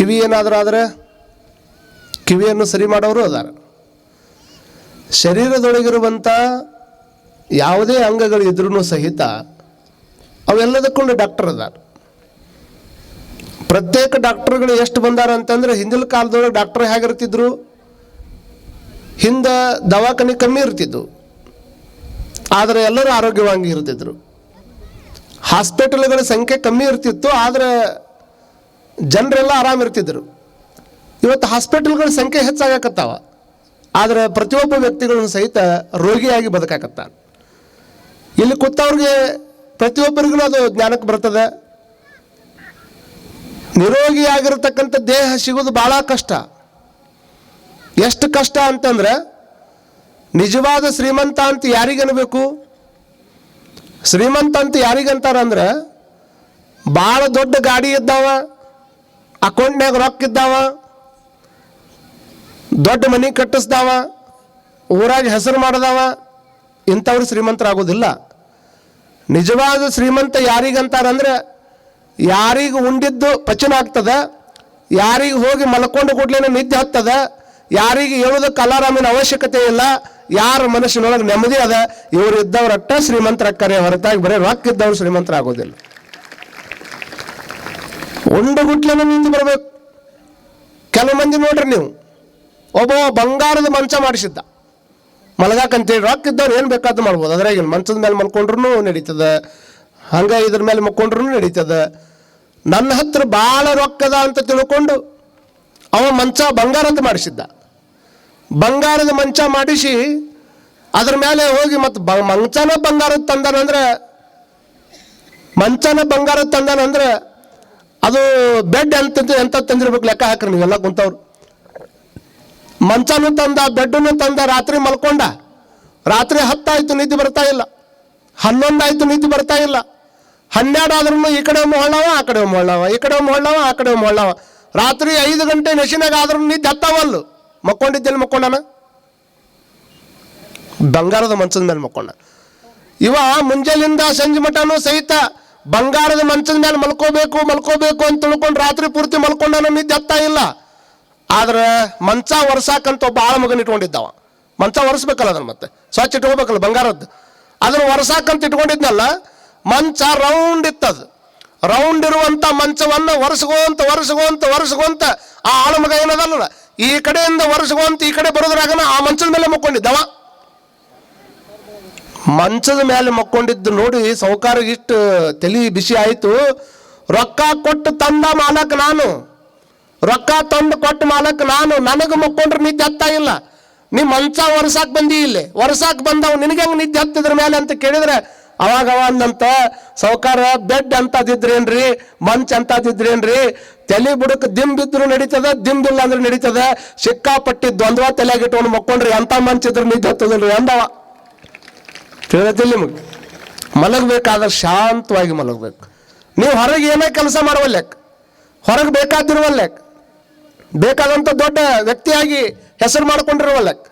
ಕಿವಿ ಏನಾದರೂ ಆದರೆ ಕಿವಿಯನ್ನು ಸರಿ ಮಾಡೋರು ಅದಾರೆ. ಶರೀರದೊಳಗಿರುವಂಥ ಯಾವುದೇ ಅಂಗಗಳು ಇದ್ರೂ ಸಹಿತ ಅವೆಲ್ಲದಕ್ಕೊಂದು ಡಾಕ್ಟರ್ ಅದಾರ. ಪ್ರತ್ಯೇಕ ಡಾಕ್ಟರ್ಗಳು ಎಷ್ಟು ಬಂದಾರ ಅಂತಂದ್ರೆ ಹಿಂದಿನ ಕಾಲದೊಳಗೆ ಡಾಕ್ಟರ್ ಹೇಗಿರ್ತಿದ್ರು? ಹಿಂದೆ ದವಾಖಾನೆ ಕಮ್ಮಿ ಇರ್ತಿದ್ವು. ಆದರೆ ಎಲ್ಲರೂ ಆರೋಗ್ಯವಾಗಿ ಇರ್ತಿದ್ರು. ಹಾಸ್ಪಿಟಲ್ಗಳ ಸಂಖ್ಯೆ ಕಮ್ಮಿ ಇರ್ತಿತ್ತು, ಆದರೆ ಜನರೆಲ್ಲ ಆರಾಮಿರ್ತಿದ್ರು ಇವತ್ತು ಹಾಸ್ಪಿಟಲ್ಗಳ ಸಂಖ್ಯೆ ಹೆಚ್ಚಾಗಕತ್ತಾವ. ಆದರೆ ಪ್ರತಿಯೊಬ್ಬ ವ್ಯಕ್ತಿಗಳನ್ನು ಸಹಿತ ರೋಗಿಯಾಗಿ ಬದುಕಾಕತ್ತಾರೆ. ಇಲ್ಲಿ ಕೂತವ್ರಿಗೆ ಪ್ರತಿಯೊಬ್ಬರಿಗೂ ಅದು ಜ್ಞಾನಕ್ಕೆ ಬರ್ತದೆ. ನಿರೋಗಿಯಾಗಿರ್ತಕ್ಕಂಥ ದೇಹ ಸಿಗೋದು ಭಾಳ ಕಷ್ಟ. ಎಷ್ಟು ಕಷ್ಟ ಅಂತಂದ್ರೆ ನಿಜವಾದ ಶ್ರೀಮಂತ ಅಂತ ಯಾರಿಗನ್ಬೇಕು ಶ್ರೀಮಂತ ಅಂತ ಯಾರಿಗಂತಾರಂದ್ರೆ ಭಾಳ ದೊಡ್ಡ ಗಾಡಿ ಇದ್ದಾವ. ಅಕೌಂಟ್ನ್ಯಾಗ ರೊಕ್ಕ ಇದ್ದಾವ, ದೊಡ್ಡ ಮನೆ ಕಟ್ಟಿಸ್ದಾವ, ಊರಾಗ ಹೆಸರು ಮಾಡ್ದಾವ, ಇಂಥವ್ರು ಶ್ರೀಮಂತರಾಗೋದಿಲ್ಲ. ನಿಜವಾದ ಶ್ರೀಮಂತ ಯಾರಿಗಂತಾರಂದ್ರೆ, ಯಾರಿಗೆ ಉಂಡಿದ್ದು ಪಚನ ಆಗ್ತದ, ಯಾರಿಗೆ ಹೋಗಿ ಮಲ್ಕೊಂಡು ಕೂಡ್ಲೇನೆ ನಿದ್ದೆ ಹತ್ತದ, ಯಾರಿಗೆ ಹೇಳೋದಕ್ಕೆ ಕಲಾರಾಮಿನ ಅವಶ್ಯಕತೆ ಇಲ್ಲ, ಯಾರ ಮನುಷ್ಯನೊಳಗೆ ನೆಮ್ಮದಿ ಅದ, ಇವ್ರು ಶ್ರೀಮಂತರ ಕರೆ ಹೊರತಾಗಿ ಬರೀ ರೊಕ್ಕ ಇದ್ದವ್ರು ಶ್ರೀಮಂತರಾಗೋದಿಲ್ಲ. ಉಂಡು ಗುಟ್ಲನ್ನು ನಿಂತು ಬರಬೇಕು. ಕೆಲವು ಮಂದಿ ನೋಡ್ರಿ ನೀವು. ಒಬ್ಬ ಬಂಗಾರದ ಮಂಚ ಮಾಡಿಸಿದ್ದ. ಮಲಗಾಕಂತೇಳಿ ರೊಕ್ಕ ಇದ್ದವ್ರು ಏನು ಬೇಕಾದ್ರೂ ಮಾಡ್ಬೋದು. ಅದ್ರಾಗ ಮಂಚದ ಮೇಲೆ ಮಲ್ಕೊಂಡ್ರು ನಡೀತದೆ, ಹಂಗೆ ಇದ್ರ ಮೇಲೆ ಮಕ್ಕೊಂಡ್ರು ನಡೀತದೆ. ನನ್ನ ಹತ್ರ ಭಾಳ ರೊಕ್ಕದ ಅಂತ ತಿಳ್ಕೊಂಡು ಅವ ಮಂಚ ಬಂಗಾರದ ಮಾಡಿಸಿದ್ದ. ಬಂಗಾರದ ಮಂಚ ಮಾಡಿಸಿ ಅದ್ರ ಮೇಲೆ ಹೋಗಿ ಮತ್ತು ಬ ಮಂಚನ ಬಂಗಾರದ ತಂದನಂದ್ರೆ, ಮಂಚನ ಬಂಗಾರದ ತಂದಾನಂದ್ರೆ ಅದು ಬೆಡ್ ಎಂತ ಎಂತ ತಂದಿರ್ಬೇಕು ಲೆಕ್ಕ ಹಾಕ್ರಿ ನೀವೆಲ್ಲ ಕುಂತವ್ರು. ಮಂಚನೂ ತಂದ, ಬೆಡ್ಡನ್ನು ತಂದ, ರಾತ್ರಿ ಮಲ್ಕೊಂಡ. ರಾತ್ರಿ ಹತ್ತಾಯ್ತು ನಿದ್ದೆ ಬರ್ತಾ ಇಲ್ಲ. ಹನ್ನೊಂದಾಯ್ತು ನಿದ್ದೆ ಬರ್ತಾ ಇಲ್ಲ. ಹನ್ನೆರಡು ಆದ್ರೂ ಈ ಕಡೆ ಮೊಳ್ಳವ ಆ ಕಡೆ ಮೊಳ್ಳವ ಈ ಕಡೆ ಮೊಳ್ಳವ ಆ ಕಡೆ ಮೊಳ್ಳವ ರಾತ್ರಿ ಐದು ಗಂಟೆ ನಶಿನಾಗ ಆದ್ರೂ ನಿದ್ದೆ ಹತ್ತಾವಲ್ಲು. ಮಕ್ಕೊಂಡಿದ್ದೆಲ್ಲಿ ಮಕ್ಕೊಂಡನ? ಬಂಗಾರದ ಮಂಚದ ಮೇಲೆ ಮಕ್ಕೊಂಡ. ಇವ ಮುಂಜಾನಿಂದ ಸಂಜೆ ಮಟನೂ ಸಹಿತ ಬಂಗಾರದ ಮಂಚದ ಮೇಲೆ ಮಲ್ಕೋಬೇಕು ಮಲ್ಕೋಬೇಕು ಅಂತ ತಿಳ್ಕೊಂಡು ರಾತ್ರಿ ಪೂರ್ತಿ ಮಲ್ಕೊಂಡ ನಿದ್ದೆ ಹತ್ತಾ ಇಲ್ಲ. ಆದ್ರೆ ಮಂಚ ಒರ್ಸಾಕಂತ ಒಬ್ಬ ಆಳ ಮಗನ ಇಟ್ಕೊಂಡಿದ್ದವ. ಮಂಚ ಒರೆಸ್ಬೇಕಲ್ಲ ಅದನ್ನ ಮತ್ತೆ. ಸ್ವಚ್ಛ ಇಟ್ಕೋಬೇಕಲ್ಲ ಬಂಗಾರದ್ದು. ಅದನ್ನ ಒರೆಸಾಕಂತ ಇಟ್ಕೊಂಡಿದ್ನಲ್ಲ, ಮಂಚ ರೌಂಡ್ ಇತ್ತದು. ರೌಂಡ್ ಇರುವಂತ ಮಂಚವನ್ನ ಒರೆಸ್ಕೊಂತ ಒರೆಸ್ಕೊಂತ ಒರೆಸ್ಕೊಂತ ಆ ಆಳ ಮಗ ಏನದಲ್ಲ? ಈ ಕಡೆಯಿಂದ ಒರೆಸ್ಕೊಂತ ಈ ಕಡೆ ಬರೋದ್ರಾಗನ ಆ ಮಂಚದ ಮೇಲೆ ಮಕ್ಕೊಂಡಿದ್ದವ. ಮಂಚದ ಮೇಲೆ ಮಕ್ಕೊಂಡಿದ್ದು ನೋಡಿ ಇಷ್ಟು ತಲಿ ಬಿಸಿ ಆಯಿತು. ರೊಕ್ಕ ಕೊಟ್ಟು ತಂದ ಮಾಲಕ್ ನಾನು. ರೊಕ್ಕ ತಂದು ಕೊಟ್ಟು ಮಾಲಕ್ ನಾನು. ನನಗೆ ಮಕ್ಕೊಂಡ್ರೆ ನಿದ್ದೆ ಹತ್ತಾ ಇಲ್ಲ. ನೀ ಮಂಚ ಒರ್ಸಾಕ್ ಬಂದಿ ಇಲ್ಲಿ. ಒರ್ಸಾಕ್ ಬಂದವ್, ನಿನಗೆ ಹೆಂಗ್ ನಿದ್ದೆ ಹತ್ತಿದ್ರ ಮೇಲೆ ಅಂತ ಕೇಳಿದ್ರೆ ಅವಾಗ ಅವ ಅಂದಂತ ಸೌಕಾರ ಬೆಡ್ ಅಂತದಿದ್ರೇನ್ರಿ, ಮಂಚ ಅಂತದಿದ್ರೇನ್ರಿ, ತಲೆ ಬುಡಕ್ ದಿಂಬಿದ್ರು ನಡೀತದ ದಿಂಬಿಲ್ಲ ಅಂದ್ರೆ ನಡೀತದ. ಸಿಕ್ಕಾಪಟ್ಟಿ ದ್ವಂದ್ವ ತಲೆಯಾಗ ಇಟ್ಕೊಂಡು ಮಕ್ಕೊಂಡ್ರಿ ಎಂತ ಮಂಚ ಇದ್ರೆ ನಿದ್ದೆ ಹತ್ತದಲ್ರಿ ಅಂದವ. ತಿಳಿದಿಲ್ಲ ನಿಮಗೆ. ಮಲಗಬೇಕಾದ್ರೆ ಶಾಂತವಾಗಿ ಮಲಗಬೇಕು. ನೀವು ಹೊರಗೆ ಏನೇ ಕೆಲಸ ಮಾಡುವಲ್ಲೆಕ್ ಹೊರಗೆ ಬೇಕಾದಿರುವಲ್ಲೆಕ್ ಬೇಕಾದಂಥ ದೊಡ್ಡ ವ್ಯಕ್ತಿಯಾಗಿ ಹೆಸರು ಮಾಡ್ಕೊಂಡಿರುವಲ್ಲೆಕ್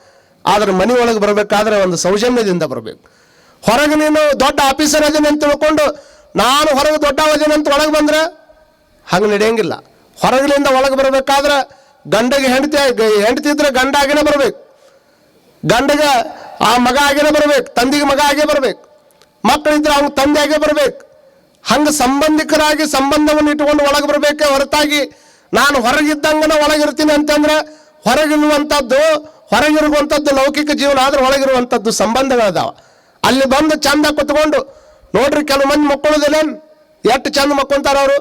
ಆದ್ರೆ ಮನೆ ಒಳಗೆ ಬರಬೇಕಾದ್ರೆ ಒಂದು ಸೌಜನ್ಯದಿಂದ ಬರಬೇಕು. ಹೊರಗೆ ನೀನು ದೊಡ್ಡ ಆಫೀಸರ್ ಅದೀನಿ ಅಂತ ತಿಳ್ಕೊಂಡು ನಾನು ಹೊರಗೆ ದೊಡ್ಡ ಅಂತ ಒಳಗೆ ಬಂದ್ರೆ ಹಂಗೆ ನಡೆಯಂಗಿಲ್ಲ. ಹೊರಗಿನಿಂದ ಒಳಗೆ ಬರಬೇಕಾದ್ರೆ ಗಂಡಗೆ ಹೆಂಡತಿ ಹೆಂಡತಿ ಇದ್ರೆ ಗಂಡ ಆಗಿನೇ ಬರಬೇಕು. ಗಂಡಗ ಆ ಮಗ ಆಗೇನೆ ಬರ್ಬೇಕು, ತಂದಿಗೆ ಮಗ ಆಗೇ ಬರ್ಬೇಕು, ಮಕ್ಕಳಿದ್ರೆ ಅವ್ನ ತಂದೆ ಆಗೇ ಬರ್ಬೇಕು. ಹಂಗೆ ಸಂಬಂಧಿಕರಾಗಿ ಸಂಬಂಧವನ್ನು ಇಟ್ಕೊಂಡು ಒಳಗೆ ಬರ್ಬೇಕೆ ಹೊರತಾಗಿ ನಾನು ಹೊರಗಿದ್ದಂಗನ ಒಳಗಿರ್ತೀನಿ ಅಂತಂದ್ರೆ ಹೊರಗಿರುವಂಥದ್ದು ಹೊರಗಿರುವಂಥದ್ದು ಲೌಕಿಕ ಜೀವನ ಆದ್ರೆ ಒಳಗಿರುವಂಥದ್ದು ಸಂಬಂಧಗಳದಾವ. ಅಲ್ಲಿ ಬಂದು ಚಂದ ಕುತ್ಕೊಂಡು, ನೋಡ್ರಿ ಕೆಲವು ಮಂದಿ ಮಕ್ಕಳುದಿಲ್ಲೇನು? ಎಷ್ಟು ಚಂದ ಮಕ್ಕೊಂತಾರ ಅವರು?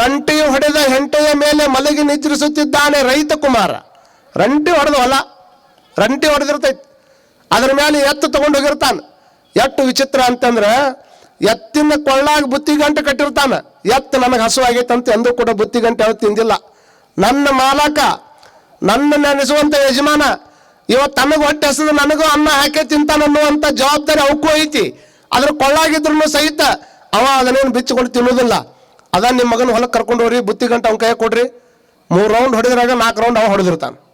ರಂಟಿ ಹೊಡೆದ ಹೆಂಟೆಯ ಮೇಲೆ ಮಲಗಿ ನಿದ್ರಿಸುತ್ತಿದ್ದಾನೆ ರೈತ ಕುಮಾರ. ರಂಟಿ ಹೊಡೆದು ಹೊಲ ರಂಟಿ ಹೊಡೆದಿರ್ತೈತಿ. ಅದ್ರ ಮೇಲೆ ಎತ್ತು ತಗೊಂಡು ಹೋಗಿರ್ತಾನೆ. ಎಟ್ಟು ವಿಚಿತ್ರ ಅಂತಂದ್ರೆ, ಎತ್ತಿನ ಕೊಳ್ಳಾಗ ಬುತ್ತಿ ಗಂಟೆ ಕಟ್ಟಿರ್ತಾನ. ಎತ್ತು ನನಗೆ ಹಸು ಆಗೈತಂತ ಎಂದೂ ಕೂಡ ಬುತ್ತಿ ಗಂಟೆ ಅವತ್ತು ತಿಂದಿಲ್ಲ. ನನ್ನ ಮಾಲಕ, ನನ್ನ ನೆನೆಸುವಂಥ ಯಜಮಾನ, ಇವತ್ತು ತನಗೆ ಹೊಟ್ಟೆ ಹಸಿದ ನನಗೂ ಅನ್ನ ಹಾಕಿ ತಿಂತಾನನ್ನುವಂತ ಜವಾಬ್ದಾರಿ ಅವಕ್ಕೂ ಐತಿ. ಅದ್ರ ಕೊಳ್ಳಾಗಿದ್ರು ಸಹಿತ ಅವ ಅದನ್ನೇನು ಬಿಚ್ಚಿಕೊಂಡು ತಿನ್ನೋದಿಲ್ಲ. ಅದ ನಿಮ್ಮ ಮಗನ ಹೊಲಕ್ಕೆ ಕರ್ಕೊಂಡು ಹೋಗ್ರಿ, ಬುತ್ತಿ ಗಂಟೆ ಅವ್ನ ಕೈ ಕೊಡ್ರಿ. ಮೂರು ರೌಂಡ್ ಹೊಡೆದ್ರಾಗ ನಾಲ್ಕು ರೌಂಡ್ ಅವ ಹೊಡೆದಿರ್ತಾನೆ.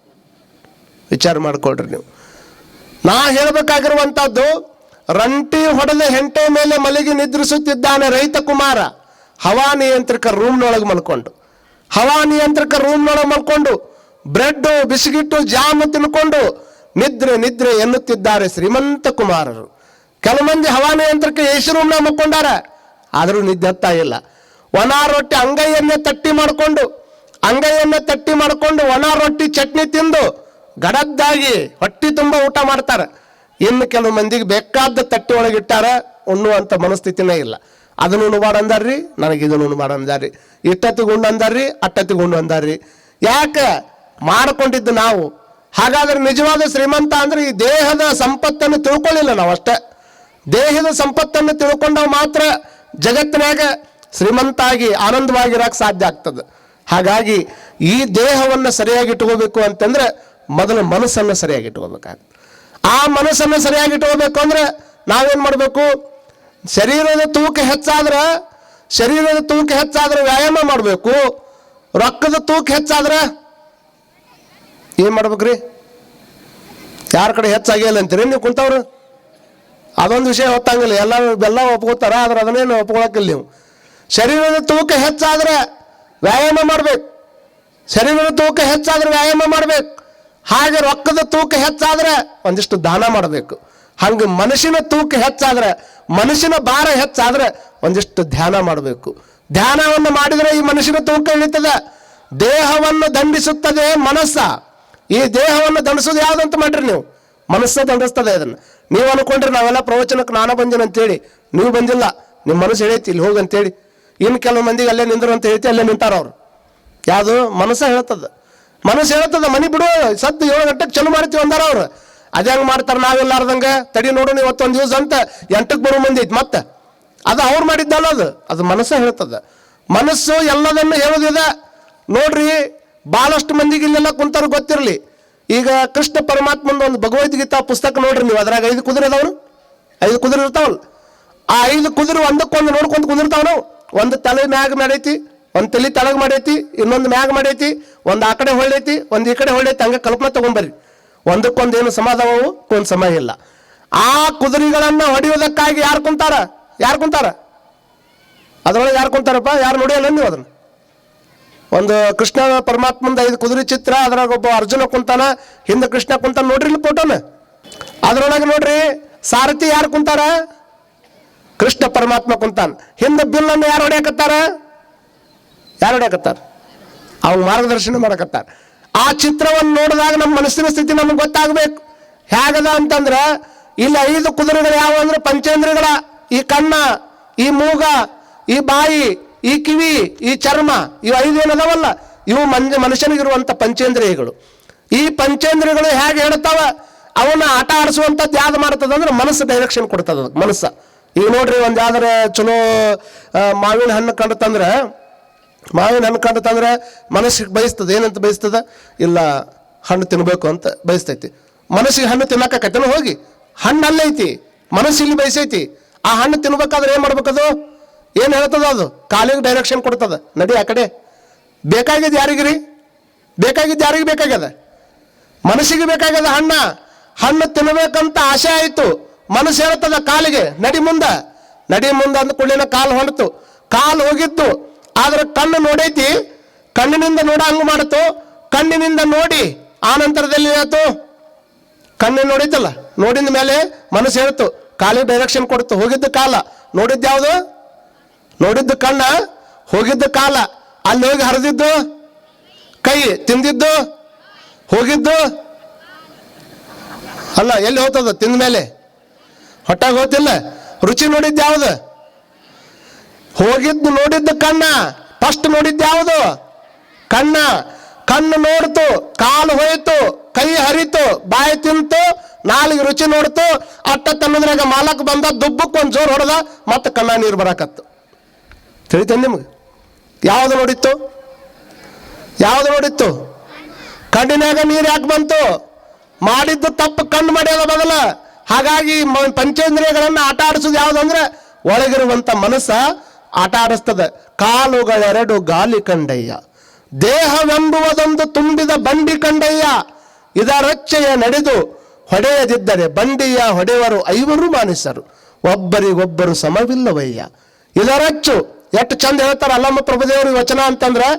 ವಿಚಾರ ಮಾಡಿಕೊಡ್ರಿ ನೀವು. ನಾ ಹೇಳಬೇಕಾಗಿರುವಂಥದ್ದು, ರಂಟಿ ಹೊಡೆದ ಹೆಂಟೆ ಮೇಲೆ ಮಲಗಿ ನಿದ್ರಿಸುತ್ತಿದ್ದಾನೆ ರೈತ ಕುಮಾರ. ಹವಾ ನಿಯಂತ್ರಕ ರೂಮ್ನೊಳಗೆ ಮಲ್ಕೊಂಡು. ಹವಾನಿಯಂತ್ರಕ ರೂಮ್ನೊಳಗೆ ಮಲ್ಕೊಂಡು ಬ್ರೆಡ್ ಬಿಸ್ಕಿಟ್ಟು, ಜಾಮ್ ತಿನ್ಕೊಂಡು ನಿದ್ರೆ ನಿದ್ರೆ ಎನ್ನುತ್ತಿದ್ದಾರೆ ಶ್ರೀಮಂತ ಕುಮಾರರು. ಕೆಲವು ಮಂದಿ ಹವಾನಿಯಂತ್ರಕ್ಕೆ ನಿಯಂತ್ರಕ ಎಸಿ ರೂಮ್ನಾಗ ಮಕ್ಕೊಂಡಾರ ಆದರೂ ನಿದ್ದೆ ಹತ್ತಾ ಇಲ್ಲ. ಒಣ ರೊಟ್ಟಿ ಅಂಗೈಯನ್ನೇ ತಟ್ಟಿ ಮಾಡಿಕೊಂಡು, ಅಂಗೈಯನ್ನೇ ತಟ್ಟಿ ಮಾಡಿಕೊಂಡು ಒಣ ರೊಟ್ಟಿ ಚಟ್ನಿ ತಿಂದು ಗಡದ್ದಾಗಿ ಹೊಟ್ಟಿ ತುಂಬ ಊಟ ಮಾಡ್ತಾರೆ. ಇನ್ನು ಕೆಲವು ಮಂದಿಗೆ ಬೇಕಾದ ತಟ್ಟಿ ಒಳಗೆ ಇಟ್ಟಾರ ಉಣ್ಣುವಂಥ ಮನಸ್ಥಿತಿನೇ ಇಲ್ಲ. ಅದನ್ನು ಉಣ್ಬಾರ ಅಂದಾರ್ರಿ? ನನಗೆ ಇದನ್ನು ಉಣ್ಬಾರ ಅಂದಾರ್ರಿ. ಇಟ್ಟತ್ತಿಗೆ ಉಂಡು ಅಂದಾರ್ರಿ? ಅಟ್ಟತ್ತಿಗೆ ಉಂಡು ಅಂದಾರ್ರಿ. ಯಾಕೆ? ಮಾಡಿಕೊಂಡಿದ್ದು ನಾವು. ಹಾಗಾದ್ರೆ ನಿಜವಾದ ಶ್ರೀಮಂತ ಅಂದ್ರೆ ಈ ದೇಹದ ಸಂಪತ್ತನ್ನು ತಿಳ್ಕೊಳ್ಳಿಲ್ಲ ನಾವು ಅಷ್ಟೇ. ದೇಹದ ಸಂಪತ್ತನ್ನು ತಿಳ್ಕೊಂಡ ಮಾತ್ರ ಜಗತ್ತಿನಾಗ ಶ್ರೀಮಂತ ಆಗಿ ಆನಂದವಾಗಿರಕ್ಕೆ ಸಾಧ್ಯ ಆಗ್ತದೆ. ಹಾಗಾಗಿ ಈ ದೇಹವನ್ನು ಸರಿಯಾಗಿ ಇಟ್ಕೋಬೇಕು ಅಂತಂದ್ರೆ ಮೊದಲು ಮನಸ್ಸನ್ನು ಸರಿಯಾಗಿ ಇಟ್ಕೋಬೇಕಾಗ್ತದೆ ಆ ಮನಸ್ಸನ್ನು ಸರಿಯಾಗಿ ಇಟ್ಕೋಬೇಕು ಅಂದ್ರೆ ನಾವೇನ್ ಮಾಡಬೇಕು? ಶರೀರದ ತೂಕ ಹೆಚ್ಚಾದ್ರೆ, ಶರೀರದ ತೂಕ ಹೆಚ್ಚಾದ್ರೆ ವ್ಯಾಯಾಮ ಮಾಡಬೇಕು. ರೊಕ್ಕದ ತೂಕ ಹೆಚ್ಚಾದ್ರೆ ಏನು ಮಾಡ್ಬೇಕ್ರಿ? ಯಾರ ಕಡೆ ಹೆಚ್ಚಾಗಿಲ್ಲ ಅಂತೀರಿ? ನೀವು ಕುಂತವ್ರು. ಅದೊಂದು ವಿಷಯ ಹೊತ್ತಂಗಿಲ್ಲ ಎಲ್ಲ ಬೆಲ್ಲ ಒಪ್ಕೋತಾರ, ಆದ್ರೆ ಅದನ್ನೇನು ಒಪ್ಕೊಳಕಿಲ್ಲ ನೀವು. ಶರೀರದ ತೂಕ ಹೆಚ್ಚಾದ್ರೆ ವ್ಯಾಯಾಮ ಮಾಡ್ಬೇಕು. ಶರೀರದ ತೂಕ ಹೆಚ್ಚಾದ್ರೆ ವ್ಯಾಯಾಮ ಮಾಡ್ಬೇಕು. ಹಾಗೆ ರೊಕ್ಕದ ತೂಕ ಹೆಚ್ಚಾದ್ರೆ ಒಂದಿಷ್ಟು ದಾನ ಮಾಡಬೇಕು. ಹಂಗೆ ಮನುಷ್ಯನ ತೂಕ ಹೆಚ್ಚಾದ್ರೆ ಮನುಷ್ಯನ ಭಾರ ಹೆಚ್ಚಾದ್ರೆ ಒಂದಿಷ್ಟು ಧ್ಯಾನ ಮಾಡಬೇಕು. ಧ್ಯಾನವನ್ನು ಮಾಡಿದ್ರೆ ಈ ಮನುಷ್ಯನ ತೂಕ ಇಳಿತದೆ. ದೇಹವನ್ನು ದಂಡಿಸುತ್ತದೆ ಮನಸ್ಸ. ಈ ದೇಹವನ್ನು ದಂಡಿಸೋದು ಯಾವ್ದಂತ ಮಾಡ್ರಿ ನೀವು? ಮನಸ್ಸೇ ದಂಡಿಸ್ತದೆ ಅದನ್ನು ನೀವು ಅನ್ಕೊಂಡ್ರೆ ನಾವೆಲ್ಲ ಪ್ರವಚನಕ್ಕೆ ನಾನು ಬಂದಿನ ಅಂತೇಳಿ. ನೀವು ಬಂದಿಲ್ಲ, ನಿಮ್ಮ ಮನಸ್ಸು ಹೇಳೈತಿ, ಇಲ್ಲಿ ಹೋಗಂತೇಳಿ ಇನ್ನು ಕೆಲವು ಮಂದಿಗೆ ಅಲ್ಲೇ ನಿಂದ್ರು ಅಂತ ಹೇಳ್ತಿ, ಅಲ್ಲೇ ನಿಂತಾರ ಅವ್ರು ಯಾವುದು? ಮನಸ್ಸ ಹೇಳ್ತದ. ಮನಸ್ಸು ಹೇಳ್ತದ ಮನಿ ಬಿಡು ಸತ್ತು ಏಳು ಗಂಟೆಗೆ ಚಲೋ ಮಾಡ್ತೀವಿ ಅಂದಾರ ಅವ್ರು. ಅದೇ ಹಂಗೆ ಮಾಡ್ತಾರೆ ನಾವೆಲ್ಲಾರ್ದಂಗ ತಡಿ ನೋಡು ಇವತ್ತೊಂದು ದಿವಸ ಅಂತ ಎಂಟಕ್ಕೆ ಬರೋ ಮಂದಿ ಐತಿ ಮತ್ತೆ. ಅದು ಅವ್ರು ಮಾಡಿದ್ದಲ್ಲ ಅದು. ಅದು ಮನಸ್ಸು ಹೇಳ್ತದ. ಮನಸ್ಸು ಎಲ್ಲದನ್ನು ಹೇಳೋದಿದೆ ನೋಡ್ರಿ ಭಾಳಷ್ಟು ಮಂದಿಗೆ ಇಲ್ಲೆಲ್ಲ ಕುಂತಾರ ಗೊತ್ತಿರಲಿ. ಈಗ ಕೃಷ್ಣ ಪರಮಾತ್ಮನ ಒಂದು ಭಗವದ್ಗೀತಾ ಪುಸ್ತಕ ನೋಡ್ರಿ ನೀವು. ಅದ್ರಾಗ ಐದು ಕುದುರೆ ಅದಾವನು ಐದು ಕುದುರೆ ಇರ್ತಾವಲ್ಲ ಆ ಐದು ಕುದುರೆ ಒಂದಕ್ಕೊಂದು ನೋಡ್ಕೊಂಡು ಕುದುರ್ತಾವ ನಾವು. ಒಂದು ತಲೆ ಮ್ಯಾಗ ಮಾಡೈತಿ ಒಂದು ತಲೆ ತಳಗ್ ಮಾಡೈತಿ, ಇನ್ನೊಂದು ಮ್ಯಾಗ ಮಾಡೈತಿ, ಒಂದು ಆ ಕಡೆ ಹೊಳ್ಳೈತಿ, ಒಂದು ಈ ಕಡೆ ಹೊಳ್ಳೈತಿ, ಹಂಗೆ ಕಲ್ಪನೆ ತಗೊಂಬರ್ರಿ. ಒಂದಕ್ಕೊಂದು ಏನು ಸಮಾಧಾನವು ಒಂದು ಸಮ ಇಲ್ಲ. ಆ ಕುದುರೆಗಳನ್ನ ಹೊಡೆಯುವುದಕ್ಕಾಗಿ ಯಾರು ಕುಂತಾರ? ಯಾರು ಕುಂತಾರ? ಅದರೊಳಗೆ ಯಾರು ಕುಂತಾರಪ್ಪ? ಯಾರು ನೋಡಿಯಲ್ಲ ನೀವು ಅದನ್ನ? ಒಂದು ಕೃಷ್ಣ ಪರಮಾತ್ಮಂದ ಐದು ಕುದುರೆ ಚಿತ್ರ, ಅದ್ರಾಗ ಒಬ್ಬ ಅರ್ಜುನ ಕುಂತಾನ, ಹಿಂದೆ ಕೃಷ್ಣ ಕುಂತಾನ ನೋಡ್ರಿ ಫೋಟೋನ? ಅದ್ರೊಳಗೆ ನೋಡ್ರಿ, ಸಾರಥಿ ಯಾರು ಕುಂತಾರ? ಕೃಷ್ಣ ಪರಮಾತ್ಮ ಕುಂತಾನ. ಹಿಂದೆ ಬಿಲ್ಲನ್ನು ಯಾರು ಹೊಡ್ಯಾಕತ್ತಾರ? ಯಾರು ಹೊಡ್ಯಾಕತ್ತಾರ? ಅವ್ರು ಮಾರ್ಗದರ್ಶನ ಮಾಡಕತ್ತಾರ. ಆ ಚಿತ್ರವನ್ನು ನೋಡಿದಾಗ ನಮ್ಮ ಮನಸ್ಸಿನ ಸ್ಥಿತಿ ನಮಗೆ ಗೊತ್ತಾಗಬೇಕು. ಹೇಗದ ಅಂತಂದ್ರೆ, ಇಲ್ಲಿ ಐದು ಕುದುರೆಗಳು ಯಾವ ಅಂದ್ರೆ ಪಂಚೇಂದ್ರಿಯಗಳ ಈ ಕಣ್ಣ, ಈ ಮೂಗ, ಈ ಬಾಯಿ, ಈ ಕಿವಿ, ಈ ಚರ್ಮ, ಇವು ಐದು ಏನದವಲ್ಲ? ಇವು ಮನ್ಯ ಮನುಷ್ಯನಿಗಿರುವಂತ ಪಂಚೇಂದ್ರಿಯಗಳು. ಈ ಪಂಚೇಂದ್ರಿಯಗಳು ಹೇಗೆ ಹೇಳ್ತಾವ ಅವನ್ನ ಆಟ ಆಡಿಸುವಂಥದ್ದು ಯಾವ್ದು ಮಾಡ್ತದೆ ಅಂದ್ರೆ ಮನಸ್ಸು ಡೈರೆಕ್ಷನ್ ಕೊಡ್ತದ ಮನಸ್ಸು. ಈಗ ನೋಡ್ರಿ ಒಂದು ಯಾವ್ದಾರ ಚಲೋ ಮಾವಿನ ಹಣ್ಣು ಕಂಡತಂದ್ರ ಮಾವಿನ ಹಣ್ಣು ಕಂಡತಂದ್ರ ಮನಸ್ಸಿಗೆ ಬಯಸ್ತದ, ಏನಂತ ಬಯಸ್ತದ? ಇಲ್ಲ, ಹಣ್ಣು ತಿನ್ನಬೇಕು ಅಂತ ಬಯಸ್ತೈತಿ. ಮನಸ್ಸಿಗೆ ಹಣ್ಣು ತಿನ್ನಕತ್ತೇನು ಹೋಗಿ. ಹಣ್ಣು ಅಲ್ಲೈತಿ ಮನಸ್ಸಿಲ್ಲಿ ಬಯಸೈತಿ. ಆ ಹಣ್ಣು ತಿನ್ಬೇಕಾದ್ರೆ ಏನ್ ಮಾಡ್ಬೇಕದು? ಏನು ಹೇಳ್ತದ ಅದು? ಕಾಲಿಗೆ ಡೈರೆಕ್ಷನ್ ಕೊಡ್ತದ, ನಡಿ ಆ ಕಡೆ. ಬೇಕಾಗಿದ್ದು ಯಾರಿಗ್ರಿ? ಬೇಕಾಗಿದ್ದು ಯಾರಿಗೆ ಬೇಕಾಗ್ಯದ? ಮನಸ್ಸಿಗೆ ಬೇಕಾಗ್ಯದ ಹಣ್ಣ. ಹಣ್ಣು ತಿನ್ನಬೇಕಂತ ಆಸೆ ಆಯಿತು. ಮನಸ್ಸು ಹೇಳ್ತದ ಕಾಲಿಗೆ, ನಡಿ ಮುಂದ. ನಡಿ ಮುಂದ ಅಂದ ಕೂಡಲಿನ ಕಾಲು ಹೊಂಡ್ತು ಕಾಲು ಹೋಗಿತ್ತು. ಆದ್ರೆ ಕಣ್ಣು ನೋಡೈತಿ, ಕಣ್ಣಿನಿಂದ ನೋಡ ಹಂಗ ಮಾಡತು, ಕಣ್ಣಿನಿಂದ ನೋಡಿ ಆ ನಂತರದಲ್ಲಿ ಏನಾಯ್ತು? ಕಣ್ಣು ನೋಡಿದ್ದಲ್ಲ, ನೋಡಿದ ಮೇಲೆ ಮನಸ್ಸು ಹೇಳ್ತು, ಕಾಲಿಗೆ ಡೈರೆಕ್ಷನ್ ಕೊಡ್ತು, ಹೋಗಿದ್ದ ಕಾಲ, ನೋಡಿದ್ದು ಯಾವುದು? ನೋಡಿದ್ದು ಕಣ್ಣ, ಹೋಗಿದ್ದ ಕಾಲ, ಅಲ್ಲಿ ಹೋಗಿ ಹರಿದಿದ್ದು? ಕೈ ತಿಂದಿದ್ದು? ಹೋಗಿದ್ದು? ಅಲ್ಲ, ಎಲ್ಲಿ ಹೋಗ್ತದ ತಿಂದ ಮೇಲೆ? ಹೊಟ್ಟಾಗ ಹೋತಿಲ್ಲ, ರುಚಿ ನೋಡಿದ್ದು ಯಾವುದು? ಹೋಗಿದ್ದು ನೋಡಿದ್ದು ಕಣ್ಣ. ಫಸ್ಟ್ ನೋಡಿದ್ದು ಯಾವುದು? ಕಣ್ಣ. ಕಣ್ಣು ನೋಡ್ತು, ಕಾಲು ಹೋಯ್ತು, ಕೈ ಹರಿತು, ಬಾಯಿ ತಿಂತು, ನಾಲಿಗೆ ರುಚಿ ನೋಡ್ತು, ಅಟ್ಟ ತನ್ನದ್ರಾಗ ಮಾಲಕ್ ಬಂದ, ದುಬ್ಬಕ್ಕೆ ಒಂದು ಜೋರು ಹೊಡೆದ, ಮತ್ತೆ ಕಣ್ಣ ನೀರು ಬರಾಕತ್ತು. ತಿಳಿತೇನೆ ನಿಮ್ಗೆ? ಯಾವುದು ನೋಡಿತ್ತು? ಯಾವುದು ನೋಡಿತ್ತು? ಕಣ್ಣಿನಾಗ ನೀರು ಯಾಕೆ ಬಂತು? ಮಾಡಿದ್ದು ತಪ್ಪು ಕಣ್ಣು ಮಾಡ್ಯದ ಬದಲ. ಹಾಗಾಗಿ ಪಂಚೇಂದ್ರಿಯಗಳನ್ನು ಆಟ ಆಡಿಸೋದು ಯಾವ್ದಂದ್ರೆ ಒಳಗಿರುವಂತ ಮನಸ್ಸ ಆಟ ಆಡಿಸ್ತದೆ ಕಾಲುಗಳೆರಡು ಗಾಲಿ ಕಂಡಯ್ಯ. ದೇಹವೆಂಬುವುದೊಂದು ತುಂಬಿದ ಬಂಡಿ ಕಂಡಯ್ಯ. ಇದರಚ್ಚೆಯ ನಡೆದು ಹೊಡೆಯದಿದ್ದರೆ ಬಂಡಿಯ ಹೊಡೆಯವರು ಐವರು ಮಾನಿಸರು. ಒಬ್ಬರಿಗೊಬ್ಬರು ಸಮವಿಲ್ಲವಯ್ಯ. ಇದರಚ್ಚು, ಎಷ್ಟು ಚಂದ ಹೇಳ್ತಾರೆ ಅಲ್ಲಮ್ಮ ಪ್ರಭುದೇವರು ವಚನ ಅಂತಂದ್ರೆ,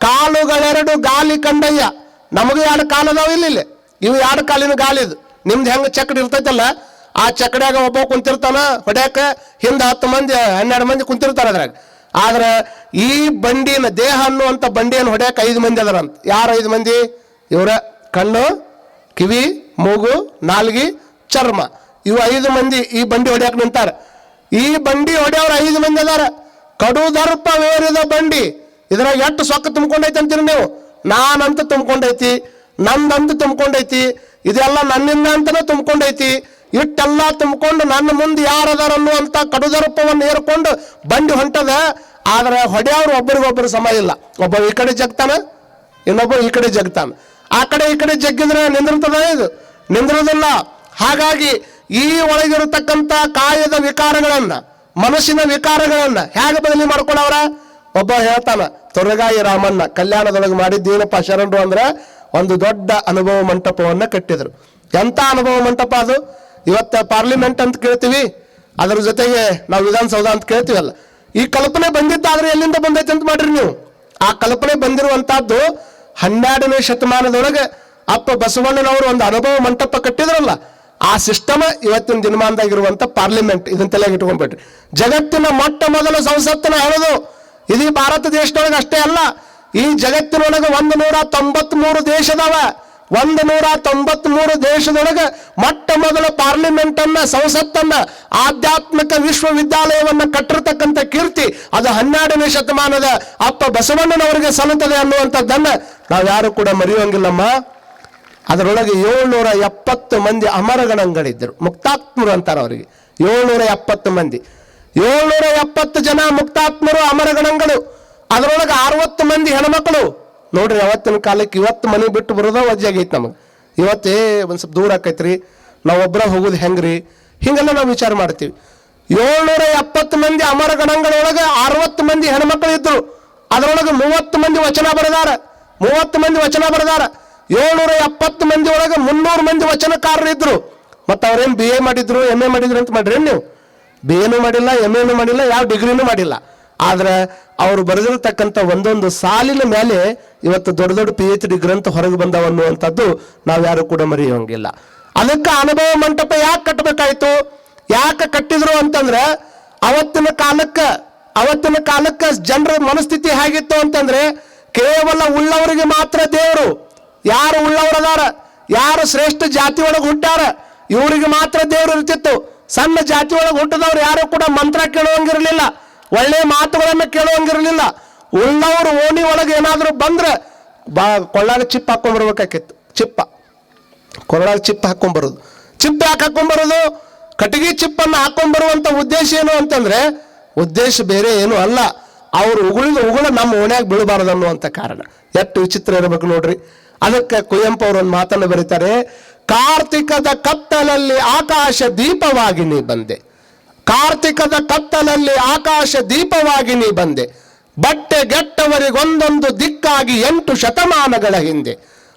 ಕಾಲುಗಳೆರಡು ಗಾಲಿ ಕಂಡಯ್ಯ. ನಮಗೂ ಎರಡು ಕಾಲು ಅದಾವ ಇಲ್ಲಿ ಇಲ್ಲಿ. ಇವು ಎರಡು ಕಾಲಿನ ಗಾಲಿದು ನಿಮ್ದು ಹೆಂಗೆ ಚಕ್ರ ಇರ್ತೈತಲ್ಲ? ಆ ಚಕಡ್ಯಾಗ ಒಬ್ಬ ಕುಂತಿರ್ತಾನ ಹೊಡ್ಯಾಕ ಹಿಂದ ಹತ್ತು ಮಂದಿ, ಹನ್ನೆರಡು ಮಂದಿ ಕುಂತಿರ್ತಾರ ಅದ್ರಾಗ. ಆದ್ರೆ ಈ ಬಂಡಿನ ದೇಹ ಅನ್ನುವಂಥ ಬಂಡಿಯನ್ನು ಹೊಡ್ಯಾಕ ಐದು ಮಂದಿ ಅದಾರಂತ. ಯಾರು ಐದು ಮಂದಿ? ಇವರ ಕಣ್ಣು, ಕಿವಿ, ಮೂಗು, ನಾಲ್ಗಿ, ಚರ್ಮ. ಇವು ಐದು ಮಂದಿ ಈ ಬಂಡಿ ಹೊಡ್ಯಾಕ ನಿಂತಾರ. ಈ ಬಂಡಿ ಹೊಡೆಯವ್ರ ಐದು ಮಂದಿ ಅದಾರ. ಕಡು ದರ್ಪ ವೇರಿದ ಬಂಡಿ. ಇದ್ರಾಗ ಎಷ್ಟು ಸೊಕ್ಕ ತುಂಬ್ಕೊಂಡೈತಿ ಅಂತೀರಿ ನೀವು? ನಾನಂತ ತುಂಬ್ಕೊಂಡೈತಿ, ನಂದಂತ ತುಂಬ್ಕೊಂಡೈತಿ, ಇದೆಲ್ಲ ನನ್ನಿಂದ ಅಂತಾನೆ ತುಂಬ್ಕೊಂಡೈತಿ. ಇಟ್ಟೆಲ್ಲ ತುಂಬಿಕೊಂಡು ನನ್ನ ಮುಂದೆ ಯಾರದಾರನ್ನು ಅಂತ ಕಡುದರೂಪವನ್ನು ಏರ್ಕೊಂಡು ಬಂಡಿ ಹೊಂಟದ. ಆದ್ರೆ ಹೊಡೆಯವ್ರು ಒಬ್ಬರಿಗೊಬ್ಬರು ಸಮ ಇಲ್ಲ. ಒಬ್ಬ ಈ ಕಡೆ ಜಗ್ತಾನ, ಇನ್ನೊಬ್ಬ ಈ ಕಡೆ ಜಗ್ತಾನ. ಆ ಕಡೆ ಈ ಕಡೆ ಜಗ್ಗಿದ್ರೆ ನಿಂದಿರ್ತದ ಇದು? ನಿಂದಿರೋದಿಲ್ಲ ಹಾಗಾಗಿ ಈ ಒಳಗಿರತಕ್ಕಂಥ ಕಾಯದ ವಿಕಾರಗಳನ್ನ, ಮನಸ್ಸಿನ ವಿಕಾರಗಳನ್ನ ಹೇಗೆ ಬದಲಿ ಮಾಡ್ಕೊಳವ್ರ ಒಬ್ಬ ಹೇಳ್ತಾನ, ತೊರಗಾಯಿ ರಾಮಣ್ಣ, ಕಲ್ಯಾಣದೊಳಗೆ ಮಾಡಿದ್ದೇನಪ್ಪ ಶರಣರು ಅಂದ್ರೆ ಒಂದು ದೊಡ್ಡ ಅನುಭವ ಮಂಟಪವನ್ನ ಕಟ್ಟಿದ್ರು. ಎಂತ ಅನುಭವ ಮಂಟಪ ಅದು? ಇವತ್ತ ಪಾರ್ಲಿಮೆಂಟ್ ಅಂತ ಕೇಳ್ತೀವಿ, ಅದರ ಜೊತೆಗೆ ನಾವು ವಿಧಾನಸೌಧ ಅಂತ ಕೇಳ್ತೀವಲ್ಲ. ಈ ಕಲ್ಪನೆ ಬಂದಿದ್ದಾದ್ರೆ ಎಲ್ಲಿಂದ ಬಂದೈತೆ ಅಂತ ಮಾಡ್ರಿ ನೀವು. ಆ ಕಲ್ಪನೆ ಬಂದಿರುವಂತಹದ್ದು ಹನ್ನೆರಡನೇ ಶತಮಾನದೊಳಗೆ ಅಪ್ಪ ಬಸವಣ್ಣನವರು ಒಂದು ಅನುಭವ ಮಂಟಪ ಕಟ್ಟಿದ್ರಲ್ಲ, ಆ ಸಿಸ್ಟಮ್ ಇವತ್ತಿನ ದಿನಮಾನದಾಗಿರುವಂತ ಪಾರ್ಲಿಮೆಂಟ್ ಇದನ್ನ ತಲೆಗೆ ಇಟ್ಕೊಂಡ್ಬಿಟ್ರಿ. ಜಗತ್ತಿನ ಮೊಟ್ಟ ಮೊದಲ ಸಂಸತ್ತಿನ ಹೇಳೋದು. ಇದೀ ಭಾರತ ದೇಶದೊಳಗೆ ಅಷ್ಟೇ ಅಲ್ಲ, ಈ ಜಗತ್ತಿನೊಳಗೆ ಒಂದು ನೂರ ತೊಂಬತ್ಮೂರು ದೇಶದವ. ಒಂದು ನೂರ ತೊಂಬತ್ಮೂರು ದೇಶದೊಳಗೆ ಮೊಟ್ಟ ಮೊದಲು ಪಾರ್ಲಿಮೆಂಟ್ ಅನ್ನ ಸಂಸತ್ತನ್ನ, ಆಧ್ಯಾತ್ಮಿಕ ವಿಶ್ವವಿದ್ಯಾಲಯವನ್ನ ಕಟ್ಟಿರ್ತಕ್ಕಂಥ ಕೀರ್ತಿ ಅದು ಹನ್ನೆರಡನೇ ಶತಮಾನದ ಅಪ್ಪ ಬಸವಣ್ಣನವರಿಗೆ ಸಲ್ಲುತ್ತದೆ ಅನ್ನುವಂಥದ್ದನ್ನ ನಾವ್ಯಾರು ಕೂಡ ಮರೆಯುವಂಗಿಲ್ಲಮ್ಮ. ಅದರೊಳಗೆ ಏಳ್ನೂರ ಎಪ್ಪತ್ತು ಮಂದಿ ಅಮರಗಣಗಳಿದ್ದರು ಮುಕ್ತಾತ್ಮರು ಅಂತಾರೆ ಅವರಿಗೆ. ಏಳ್ನೂರ ಎಪ್ಪತ್ತು ಮಂದಿ. ಏಳ್ನೂರ ಎಪ್ಪತ್ತು ಜನ ಮುಕ್ತಾತ್ಮರು ಅಮರಗಣಗಳು ಅದರೊಳಗೆ ಅರವತ್ತು ಮಂದಿ ಹೆಣ್ಮಕ್ಳು. ನೋಡ್ರಿ ಅವತ್ತಿನ ಕಾಲಕ್ಕೆ ಇವತ್ತು ಮನೆ ಬಿಟ್ಟು ಬರೋದ ವಜ್ಜಾಗೈತಿ ನಮಗೆ. ಇವತ್ತೇ ಒಂದು ಸ್ವಲ್ಪ ದೂರ ಆಕೈತ್ರಿ. ನಾವು ಒಬ್ರ ಹೋಗೋದು ಹೆಂಗ್ರಿ? ಹಿಂಗೆಲ್ಲ ನಾವು ವಿಚಾರ ಮಾಡ್ತೀವಿ. ಏಳ್ನೂರ ಎಪ್ಪತ್ತು ಮಂದಿ ಅಮರ ಗಣಗಳೊಳಗೆ ಅರವತ್ತು ಮಂದಿ ಹೆಣ್ಮಕ್ಳು ಇದ್ರು. ಅದರೊಳಗೆ ಮೂವತ್ತು ಮಂದಿ ವಚನ ಬರೆದಾರ. ಮೂವತ್ತು ಮಂದಿ ವಚನ ಬರೆದಾರ. ಏಳ್ನೂರ ಎಪ್ಪತ್ತು ಮಂದಿ ಒಳಗೆ ಮುನ್ನೂರು ಮಂದಿ ವಚನಕಾರರು ಇದ್ರು. ಮತ್ತು ಅವ್ರೇನು ಬಿ ಎ ಮಾಡಿದ್ರು ಎಂ ಎ ಮಾಡಿದ್ರು ಅಂತ ಮಾಡ್ರಿ ನೀವು? ಬಿ ಎನೂ ಮಾಡಿಲ್ಲ ಎಂ ಎನು ಮಾಡಿಲ್ಲ, ಯಾವ ಡಿಗ್ರಿನೂ ಮಾಡಿಲ್ಲ. ಆದ್ರೆ ಅವರು ಬರೆದಿರತಕ್ಕಂಥ ಒಂದೊಂದು ಸಾಲಿನ ಮೇಲೆ ಇವತ್ತು ದೊಡ್ಡ ದೊಡ್ಡ ಪಿ ಎಚ್ ಡಿ ಗ್ರಂಥ ಹೊರಗೆ ಬಂದವ ಅನ್ನುವಂಥದ್ದು ನಾವ್ಯಾರು ಕೂಡ ಮರೆಯೋಂಗಿಲ್ಲ ಅದಕ್ಕೆ ಅನುಭವ ಮಂಟಪ ಯಾಕೆ ಕಟ್ಟಬೇಕಾಯ್ತು ಯಾಕೆ ಕಟ್ಟಿದ್ರು ಅಂತಂದ್ರೆ ಅವತ್ತಿನ ಕಾಲಕ್ಕೆ ಅವತ್ತಿನ ಕಾಲಕ್ಕೆ ಜನರ ಮನಸ್ಥಿತಿ ಹೇಗಿತ್ತು ಅಂತಂದ್ರೆ ಕೇವಲ ಉಳ್ಳವರಿಗೆ ಮಾತ್ರ ದೇವರು. ಯಾರು ಉಳ್ಳವರದಾರ? ಯಾರು ಶ್ರೇಷ್ಠ ಜಾತಿ ಒಳಗೆ ಹುಟ್ಟಾರ ಇವರಿಗೆ ಮಾತ್ರ ದೇವರು ಇರ್ತಿತ್ತು. ಸಣ್ಣ ಜಾತಿ ಒಳಗೆ ಹುಟ್ಟಿದವ್ರು ಯಾರು ಕೂಡ ಮಂತ್ರ ಕೇಳುವಂಗಿರಲಿಲ್ಲ. ಒಳ್ಳೆ ಮಾತುಗಳನ್ನು ಕೇಳುವಂಗಿರಲಿಲ್ಲ. ಉಳ್ಳವರು ಓಣಿ ಒಳಗೆ ಏನಾದರೂ ಬಂದ್ರೆ ಬಾ, ಕೊಳ್ಳಾಗ ಚಿಪ್ ಹಾಕೊಂಡ್ಬರ್ಬೇಕಾಕಿತ್ತು ಚಿಪ್ಪ. ಕೊರಳಾಗ ಚಿಪ್ ಹಾಕೊಂಡ್ಬರೋದು ಚಿಪ್ಪ ಯಾಕೆ ಹಾಕೊಂಡ್ಬರೋದು ಕಟ್ಟಿಗೆ ಚಿಪ್ಪನ್ನು ಹಾಕೊಂಡ್ಬರುವಂತ ಉದ್ದೇಶ ಏನು ಅಂತಂದ್ರೆ, ಉದ್ದೇಶ ಬೇರೆ ಏನು ಅಲ್ಲ. ಅವ್ರು ಉಗುಳಿದ ಉಗುಳ ನಮ್ಮ ಓಣ್ಯಾಗ ಬೀಳಬಾರದು ಅನ್ನುವಂಥ ಕಾರಣ. ಎಷ್ಟು ವಿಚಿತ್ರ ಇರಬೇಕು ನೋಡ್ರಿ. ಅದಕ್ಕೆ ಕುವೆಂಪು ಅವರು ಒಂದು ಮಾತನ್ನು ಬರೀತಾರೆ, ಕಾರ್ತಿಕದ ಕತ್ತಲಲ್ಲಿ ಆಕಾಶ ದೀಪವಾಗಿ ನೀ ಬಂದೆ. ಕಾರ್ತಿಕದ ಕತ್ತಲಲ್ಲಿ ಆಕಾಶ ದೀಪವಾಗಿ ನೀ ಬಂದೆ. ಬಟ್ಟೆ ಗೆಟ್ಟವರಿಗೊಂದೊಂದು ದಿಕ್ಕಾಗಿ ಎಂಟು ಶತಮಾನಗಳ ಹಿಂದೆ.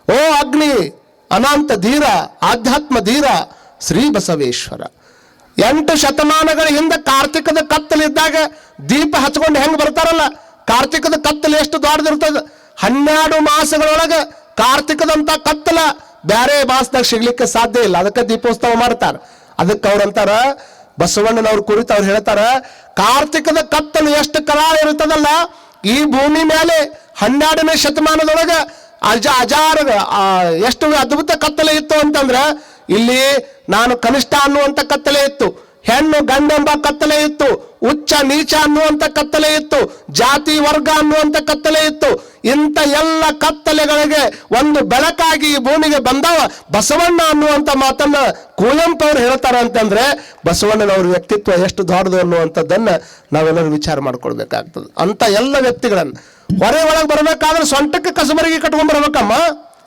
ಓ ಅಗ್ನಿ, ಅನಂತ ಧೀರ, ಆಧ್ಯಾತ್ಮ ಧೀರ, ಶ್ರೀ ಬಸವೇಶ್ವರ. ಎಂಟು ಶತಮಾನಗಳ ಹಿಂದೆ ಕಾರ್ತಿಕದ ಕತ್ತಲಿದ್ದಾಗ ದೀಪ ಹಚ್ಕೊಂಡು ಹೆಂಗೆ ಬರ್ತಾರಲ್ಲ? ಕಾರ್ತಿಕದ ಕತ್ತಲು ಎಷ್ಟು ದೊಡ್ಡದಿರ್ತದ? ಹನ್ನೆರಡು ಮಾಸಗಳೊಳಗೆ ಕಾರ್ತಿಕದಂತ ಕತ್ತಲ ಬೇರೆ ಮಾಸದಾಗ ಸಿಗ್ಲಿಕ್ಕೆ ಸಾಧ್ಯ ಇಲ್ಲ. ಅದಕ್ಕೆ ದೀಪೋತ್ಸವ ಮಾಡ್ತಾರೆ. ಅದಕ್ಕೆ ಅವ್ರಂತಾರ ಬಸವಣ್ಣನವ್ರ ಕುರಿತು ಅವ್ರು ಹೇಳ್ತಾರ, ಕಾರ್ತಿಕದ ಕತ್ತಲು ಎಷ್ಟು ಕರಾಳ ಇರುತ್ತದಲ್ಲ, ಈ ಭೂಮಿ ಮೇಲೆ ಹನ್ನೆರಡನೇ ಶತಮಾನದೊಳಗ ಅಜ ಅಜಾರ ಎಷ್ಟು ಅದ್ಭುತ ಕತ್ತಲೆ ಇತ್ತು ಅಂತಂದ್ರೆ, ಇಲ್ಲಿ ನಾನು ಕನಿಷ್ಠ ಅನ್ನುವಂಥ ಕತ್ತಲೆ ಇತ್ತು. ಹೆಣ್ಣು ಗಂಡೆಂಬ ಕತ್ತಲೆ ಇತ್ತು ಉಚ್ಚ ನೀಚ ಅನ್ನುವಂಥ ಕತ್ತಲೆ ಇತ್ತು, ಜಾತಿ ವರ್ಗ ಅನ್ನುವಂಥ ಕತ್ತಲೆ ಇತ್ತು. ಇಂಥ ಎಲ್ಲ ಕತ್ತಲೆಗಳಿಗೆ ಒಂದು ಬೆಳಕಾಗಿ ಈ ಭೂಮಿಗೆ ಬಂದವ ಬಸವಣ್ಣ ಅನ್ನುವಂಥ ಮಾತನ್ನ ಕುವೆಂಪು ಅವ್ರು ಹೇಳ್ತಾರ ಅಂತಂದ್ರೆ, ಬಸವಣ್ಣನವ್ರ ವ್ಯಕ್ತಿತ್ವ ಎಷ್ಟು ದೊಡ್ಡದು ಅನ್ನುವಂಥದ್ದನ್ನ ನಾವೆಲ್ಲರೂ ವಿಚಾರ ಮಾಡ್ಕೊಳ್ಬೇಕಾಗ್ತದೆ. ಅಂತ ಎಲ್ಲ ವ್ಯಕ್ತಿಗಳನ್ನ. ಹೊರೆ ಒಳಗೆ ಬರಬೇಕಾದ್ರೆ ಸೊಂಟಕ್ಕೆ ಕಸಬರಿಗೆ ಕಟ್ಕೊಂಡ್ ಬರ್ಬೇಕಮ್ಮ.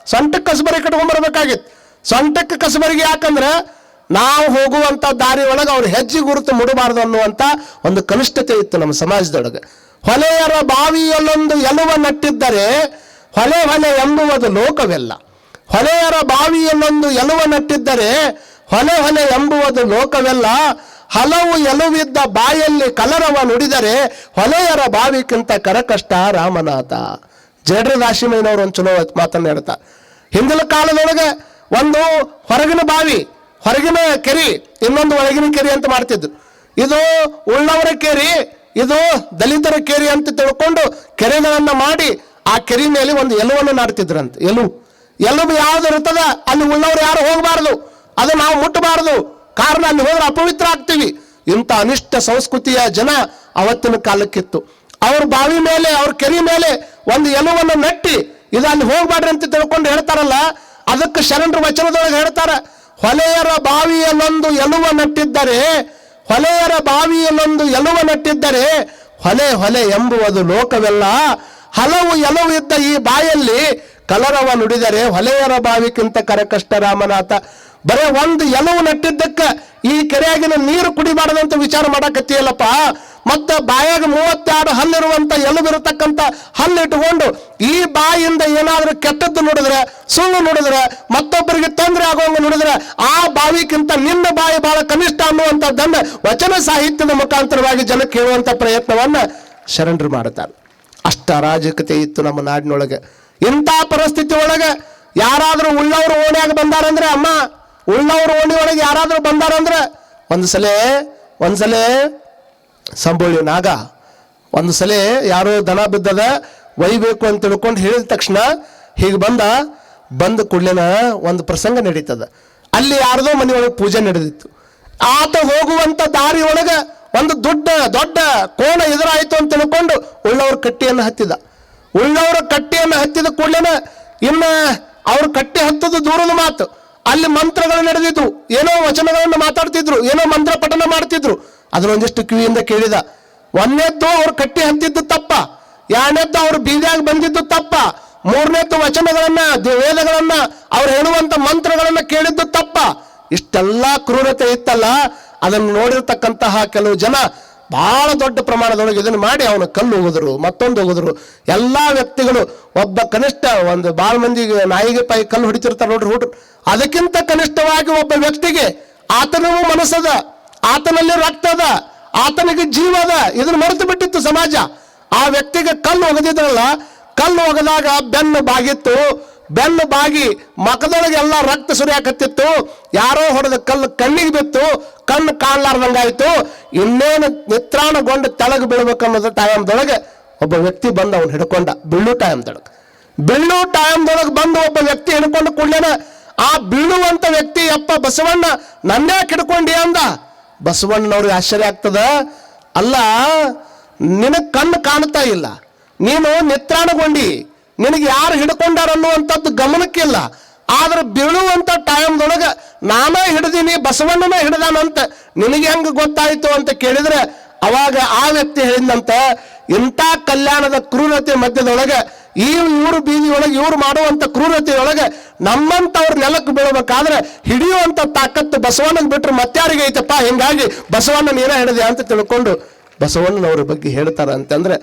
ಸೊಂಟಕ್ಕೆ ಕಸಬರಿಗೆ ಕಟ್ಕೊಂಡ್ ಬರ್ಬೇಕಾಗಿತ್ತು. ಸೊಂಟಕ್ಕೆ ಕಸಬರಿಗೆ ಯಾಕಂದ್ರೆ ನಾವು ಹೋಗುವಂತ ದಾರಿ ಒಳಗೆ ಅವ್ರು ಹೆಜ್ಜೆ ಗುರುತು ಮುಡಬಾರ್ದು ಅನ್ನುವಂತ ಒಂದು ಕನಿಷ್ಠತೆ ಇತ್ತು ನಮ್ಮ ಸಮಾಜದೊಳಗೆ. ಹೊಲೆಯರ ಬಾವಿಯಲ್ಲೊಂದು ಎಲುವ ನಟ್ಟಿದ್ದರೆ ಹೊಲೆ ಹೊಲೆ ಎಂಬುವುದು ಲೋಕವೆಲ್ಲ. ಹೊಲೆಯರ ಬಾವಿಯಲ್ಲೊಂದು ಎಲುವ ನಟ್ಟಿದ್ದರೆ ಹೊಲೆ ಹೊಲೆ ಎಂಬುವುದು ಲೋಕವೆಲ್ಲ. ಹಲವು ಎಲುವಿದ್ದ ಬಾಯಲ್ಲಿ ಕಲರವ ನುಡಿದರೆ ಹೊಲೆಯರ ಬಾವಿಕ್ಕಿಂತ ಕರಕಷ್ಟ ರಾಮನಾಥ. ಜೇಡ್ರ ದಾಶಿಮಯ್ಯನವರು ಒಂದು ಚಲೋ ಮಾತನ್ನ ಹೇಳ್ತಾರೆ ಹಿಂದಿನ ಕಾಲದೊಳಗೆ ಒಂದು ಹೊರಗಿನ ಬಾವಿ ಹೊರಗಿನ ಕೆರಿ, ಇನ್ನೊಂದು ಒಳಗಿನ ಕೆರಿ ಅಂತ ಮಾಡ್ತಿದ್ರು. ಇದು ಉಳ್ಳವರ ಕೆರಿ, ಇದು ದಲಿತರ ಕೆರಿ ಅಂತ ತಿಳ್ಕೊಂಡು ಕೆರೆಗಳನ್ನು ಮಾಡಿ ಆ ಕೆರಿ ಮೇಲೆ ಒಂದು ಎಲುವನ್ನು ನಾಡ್ತಿದ್ರಂತೆ. ಎಲು. ಎಲುಬು ಯಾವ್ದು ಇರ್ತದ ಅಲ್ಲಿ ಉಳ್ಳವರು ಯಾರು ಹೋಗಬಾರ್ದು? ಅದು ನಾವು ಮುಟ್ಟಬಾರದು. ಕಾರಣ ಅಲ್ಲಿ ಹೋದ್ರೆ ಅಪವಿತ್ರ ಆಗ್ತೀವಿ. ಇಂಥ ಅನಿಷ್ಟ ಸಂಸ್ಕೃತಿಯ ಜನ ಅವತ್ತಿನ ಕಾಲಕ್ಕಿತ್ತು. ಅವ್ರ ಬಾವಿ ಮೇಲೆ, ಅವ್ರ ಕೆರಿ ಮೇಲೆ ಒಂದು ಎಲುವನ್ನು ನಟ್ಟಿ, ಇದು ಅಲ್ಲಿ ಹೋಗ್ಬಾರ್ದು ಅಂತ ತಿಳ್ಕೊಂಡು ಹೇಳ್ತಾರಲ್ಲ, ಅದಕ್ಕೆ ಶರಣರ ವಚನದೊಳಗೆ ಹೇಳ್ತಾರ ಹೊಲೆಯರ ಬಾವಿಯಲ್ಲೊಂದು ಎಲುವ ನಟ್ಟಿದ್ದರೆ, ಹೊಲೆಯರ ಬಾವಿಯಲ್ಲೊಂದು ಎಲುವ ನಟ್ಟಿದ್ದರೆ, ಹೊಲೆ ಹೊಲೆ ಎಂಬುವುದು ಲೋಕವೆಲ್ಲ. ಹಲವು ಎಲವು ಇದ್ದ ಈ ಬಾಯಲ್ಲಿ ಕಲರವ ನುಡಿದರೆ ಹೊಲೆಯರ ಬಾವಿಗಿಂತ ಕರಕಷ್ಟ ರಾಮನಾಥ. ಬರೇ ಒಂದು ಎಲುವು ನಟ್ಟಿದ್ದಕ್ಕ ಈ ಕೆರೆಯಾಗಿನ ನೀರು ಕುಡಿಬಾರ್ದಂತ ವಿಚಾರ ಮಾಡಕತ್ತೀಯಲ್ಲಪ್ಪ. ಮತ್ತ ಬಾಯಾಗ ಮೂವತ್ತೆರಡು ಹಲ್ಲಿರುವಂತ ಎಲುಬಿರತಕ್ಕಂತ ಹಲ್ಲು ಇಟ್ಟುಕೊಂಡು ಈ ಬಾಯಿಂದ ಏನಾದರೂ ಕೆಟ್ಟದ್ದು ನೋಡಿದ್ರೆ, ಸುಳ್ಳು ನೋಡಿದ್ರೆ, ಮತ್ತೊಬ್ಬರಿಗೆ ತೊಂದರೆ ಆಗೋಂಗ ನೋಡಿದ್ರೆ, ಆ ಬಾವಿಗಿಂತ ನಿನ್ನ ಬಾಯಿ ಬಹಳ ಕನಿಷ್ಠ ಅನ್ನುವಂಥದ್ದನ್ನು ವಚನ ಸಾಹಿತ್ಯದ ಮುಖಾಂತರವಾಗಿ ಜನಕ್ಕೆ ಹೇಳುವಂಥ ಪ್ರಯತ್ನವನ್ನ ಶರಣರು ಮಾಡುತ್ತಾರೆ. ಅಷ್ಟ ಅರಾಜಕತೆ ಇತ್ತು ನಮ್ಮ ನಾಡಿನೊಳಗೆ. ಇಂಥ ಪರಿಸ್ಥಿತಿ ಒಳಗೆ ಯಾರಾದರೂ ಉಳ್ಳವರು ಓಣ್ಯಾಗ ಬಂದಾರಂದ್ರೆ, ಅಮ್ಮ, ಉಳ್ಳವರು ಓಣಿ ಒಳಗೆ ಯಾರಾದರೂ ಬಂದಾರಂದ್ರೆ ಒಂದು ಸಲ ಒಂದ್ಸಲ ಸಂಬೊಳ್ಳಿ ನಾಗ, ಒಂದು ಸಲ ಯಾರೋ ದನ ಬಿದ್ದದ, ಒಯ್ಬೇಕು ಅಂತ ತಿಳ್ಕೊಂಡು ಹೇಳಿದ ತಕ್ಷಣ ಹೀಗೆ ಬಂದ ಬಂದ ಕೂಡಲೇನ ಒಂದು ಪ್ರಸಂಗ ನಡೀತದ. ಅಲ್ಲಿ ಯಾರ್ದೋ ಮನೆಯೊಳಗೆ ಪೂಜೆ ನಡೆದಿತ್ತು. ಆತ ಹೋಗುವಂತ ದಾರಿ ಒಳಗೆ ಒಂದು ದೊಡ್ಡ ದೊಡ್ಡ ಕೋಣ ಎದುರಾಯಿತು ಅಂತ ತಿಳ್ಕೊಂಡು ಉಳ್ಳವ್ರ ಕಟ್ಟಿಯನ್ನು ಹತ್ತಿದ. ಉಳ್ಳವರ ಕಟ್ಟಿಯನ್ನು ಹತ್ತಿದ ಕೂಡಲೇನ ಇನ್ನ ಅವ್ರ ಕಟ್ಟಿ ಹತ್ತದ ದೂರದ ಮಾತು. ಅಲ್ಲಿ ಮಂತ್ರಗಳು ನಡೆದಿದ್ವು. ಏನೋ ವಚನಗಳನ್ನು ಮಾತಾಡ್ತಿದ್ರು, ಏನೋ ಮಂತ್ರ ಪಠನ ಮಾಡ್ತಿದ್ರು. ಅದನ್ನೊಂದಿಷ್ಟು ಕಿವಿಯಿಂದ ಕೇಳಿದ, ಒಂದನೇದ್ದು ಅವ್ರು ಕಟ್ಟಿ ಹಂತಿದ್ದು ತಪ್ಪ, ಎರಡನೇದ್ದು ಅವ್ರು ಬೀದಿಯಾಗ ಬಂದಿದ್ದು ತಪ್ಪ, ಮೂರನೇದ್ದು ವಚನಗಳನ್ನ, ವೇದಗಳನ್ನ, ಅವ್ರು ಹೇಳುವಂತ ಮಂತ್ರಗಳನ್ನ ಕೇಳಿದ್ದು ತಪ್ಪ. ಇಷ್ಟೆಲ್ಲ ಕ್ರೂರತೆ ಇತ್ತಲ್ಲ, ಅದನ್ನು ನೋಡಿರ್ತಕ್ಕಂತಹ ಕೆಲವು ಜನ ಬಹಳ ದೊಡ್ಡ ಪ್ರಮಾಣದೊಳಗೆ ಇದನ್ನು ಮಾಡಿ ಅವನ ಕಲ್ಲು ಹೋಗಿದ್ರು ಮತ್ತೊಂದು ಹೋಗಿದ್ರು ಎಲ್ಲಾ ವ್ಯಕ್ತಿಗಳು, ಒಬ್ಬ ಕನಿಷ್ಠ ಒಂದು ಬಾಳ ಮಂದಿಗೆ ನಾಯಿಗೆ ಪಾಯಿ ಕಲ್ಲು ಹೊಡಿತಿರ್ತಾರೆ ನೋಡ್ರಿ ಹುಡ್ರು ಅದಕ್ಕಿಂತ ಕನಿಷ್ಠವಾಗಿ ಒಬ್ಬ ವ್ಯಕ್ತಿಗೆ ಆತನೂ ಮನಸ್ಸದ ಆತನಲ್ಲಿ ರಕ್ತ ಅದ, ಆತನಿಗೆ ಜೀವ ಅದ, ಇದನ್ನು ಮರೆತು ಬಿಟ್ಟಿತ್ತು ಸಮಾಜ. ಆ ವ್ಯಕ್ತಿಗೆ ಕಲ್ಲು ಒಗೆದಿದ್ರಲ್ಲ ಕಲ್ಲು ಒಗದಾಗ ಬೆನ್ನು ಬಾಗಿತ್ತು. ಬೆನ್ನು ಬಾಗಿ ಮಕದೊಳಗೆ ಎಲ್ಲ ರಕ್ತ ಸುರಿಯಾಕತ್ತಿತ್ತು. ಯಾರೋ ಹೊಡೆದ ಕಲ್ಲು ಕಣ್ಣಿಗೆ ಬಿತ್ತು, ಕಣ್ಣು ಕಾಣ್ಲಾರ್ದಂಗಾಯ್ತು. ಇನ್ನೇನು ನಿತ್ರಾಣಗೊಂಡು ತೆಳಗೆ ಬೀಳ್ಬೇಕನ್ನೋದು ಟೈಮ್ದೊಳಗೆ ಒಬ್ಬ ವ್ಯಕ್ತಿ ಬಂದು ಅವನು ಹಿಡ್ಕೊಂಡ ಬೀಳು ಟೈಮ್ದೊಳಗೆ. ಬೀಳು ಟೈಮ್ದೊಳಗೆ ಬಂದು ಒಬ್ಬ ವ್ಯಕ್ತಿ ಹಿಡ್ಕೊಂಡು ಕೂಡ್ಲೇನ, ಆ ಬೀಳುವಂತ ವ್ಯಕ್ತಿ ಅಪ್ಪ ಬಸವಣ್ಣ ನನ್ನೇ ಹಿಡ್ಕೊಂಡಿ ಅಂದ? ಬಸವಣ್ಣನವ್ರಿಗೆ ಆಶ್ಚರ್ಯ ಆಗ್ತದ? ಅಲ್ಲ, ನಿನಗೆ ಕಣ್ಣು ಕಾಣ್ತಾ ಇಲ್ಲ. ನೀನು ನಿತ್ರಾಣಗೊಂಡಿ. ನಿನಗೆ ಯಾರು ಹಿಡ್ಕೊಂಡಾರ ಅನ್ನುವಂಥದ್ದು ಗಮನಕ್ಕಿಲ್ಲ ಆದ್ರೆ ಬೀಳುವಂಥ ಟೈಮ್ದೊಳಗೆ ನಾನೇ ಹಿಡಿದೀನಿ, ಬಸವಣ್ಣನ ಹಿಡ್ದಾನಂತ ನಿನಗೆ ಹೆಂಗೆ ಗೊತ್ತಾಯಿತು ಅಂತ ಕೇಳಿದ್ರೆ, ಅವಾಗ ಆ ವ್ಯಕ್ತಿ ಹೇಳಿದಂತ ಇಂಥ ಕಲ್ಯಾಣದ ಕ್ರೂರತೆ ಮಧ್ಯದೊಳಗೆ ಈ ಇವರು ಬೀದಿ ಒಳಗೆ ಇವ್ರು ಮಾಡುವಂತ ಕ್ರೂರತೆಯೊಳಗೆ ನಮ್ಮಂತವ್ರ ನೆಲಕ್ಕೆ ಬೀಳಬೇಕಾದ್ರೆ ಹಿಡಿಯುವಂತ ತಾಕತ್ತು ಬಸವಣ್ಣಗೆ ಬಿಟ್ಟರೆ ಮತ್ತಾರಿಗೆ ಐತಪ್ಪ? ಹಿಂಗಾಗಿ ಬಸವಣ್ಣನ ಏನ ಹಿಡಿದೆ ಅಂತ ತಿಳ್ಕೊಂಡು ಬಸವಣ್ಣನವ್ರ ಬಗ್ಗೆ ಹೇಳ್ತಾರ ಅಂತಂದ್ರೆ